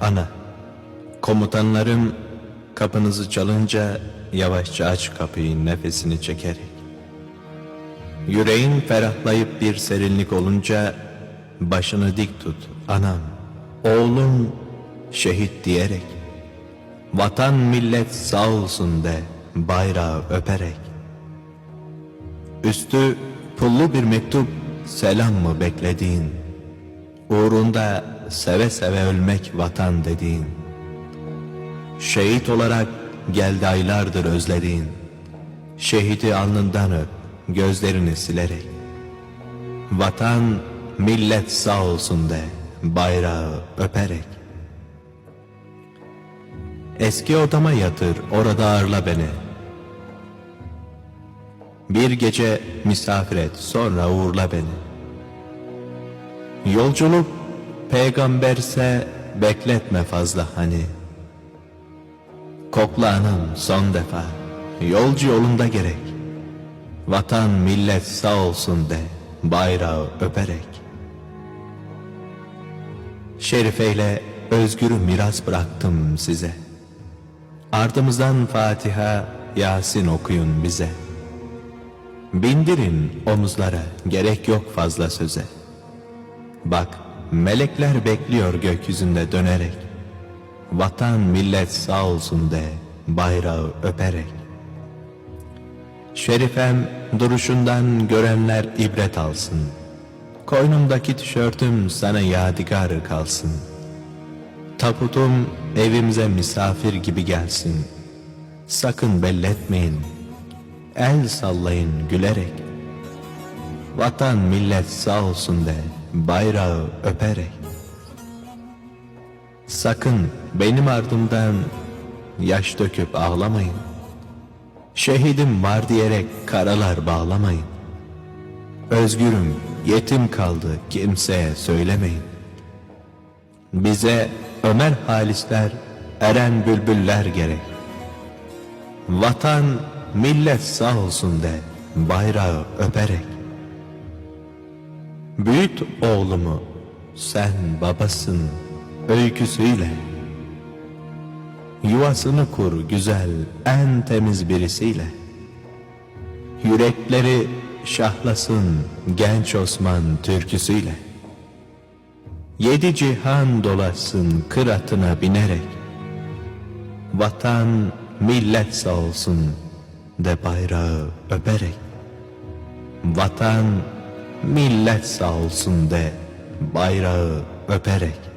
ana. Komutanlarım kapınızı çalınca yavaşça aç kapıyı nefesini çekerek. Yüreğin ferahlayıp bir serinlik olunca başını dik tut anam. Oğlum şehit diyerek. Vatan millet sağ olsun de bayrağı öperek. Üstü pullu bir mektup selam mı beklediğin? Uğrunda seve seve ölmek vatan dediğin. Şehit olarak geldi aylardır özlediğin. Şehidi alnından öp, gözlerini silerek. Vatan, millet sağ olsun de, bayrağı öperek. Eski odama yatır, orada ağırla beni. Bir gece misafir et, sonra uğurla beni. Yolculuk peygamberse bekletme fazla hani. Kokla anam son defa, yolcu yolunda gerek. Vatan millet sağ olsun de, bayrağı öperek. Şerifeyle özgürü miras bıraktım size. Ardımızdan Fatiha, Yasin okuyun bize. Bindirin omuzlara, gerek yok fazla söze. Bak, melekler bekliyor gökyüzünde dönerek. Vatan millet sağ olsun de, bayrağı öperek. Şerifem duruşundan görenler ibret alsın. Koynumdaki tişörtüm sana yadigar kalsın. Taputum evimize misafir gibi gelsin. Sakın belletmeyin. El sallayın gülerek. Vatan millet sağ olsun de bayrağı öperek. Sakın benim ardımdan yaş döküp ağlamayın. Şehidim var diyerek karalar bağlamayın. Özgürüm, yetim kaldı kimseye söylemeyin. Bize Ömer Halisler, Eren Bülbüller gerek. Vatan, millet sağ olsun de bayrağı öperek. Büyüt oğlumu, sen babasın öyküsüyle. Yuvasını kur güzel, en temiz birisiyle. Yürekleri şahlasın genç Osman türküsüyle. Yedi cihan dolaşsın kıratına binerek. Vatan millet sağ olsun de bayrağı öperek. Vatan millet sağ olsun de bayrağı öperek.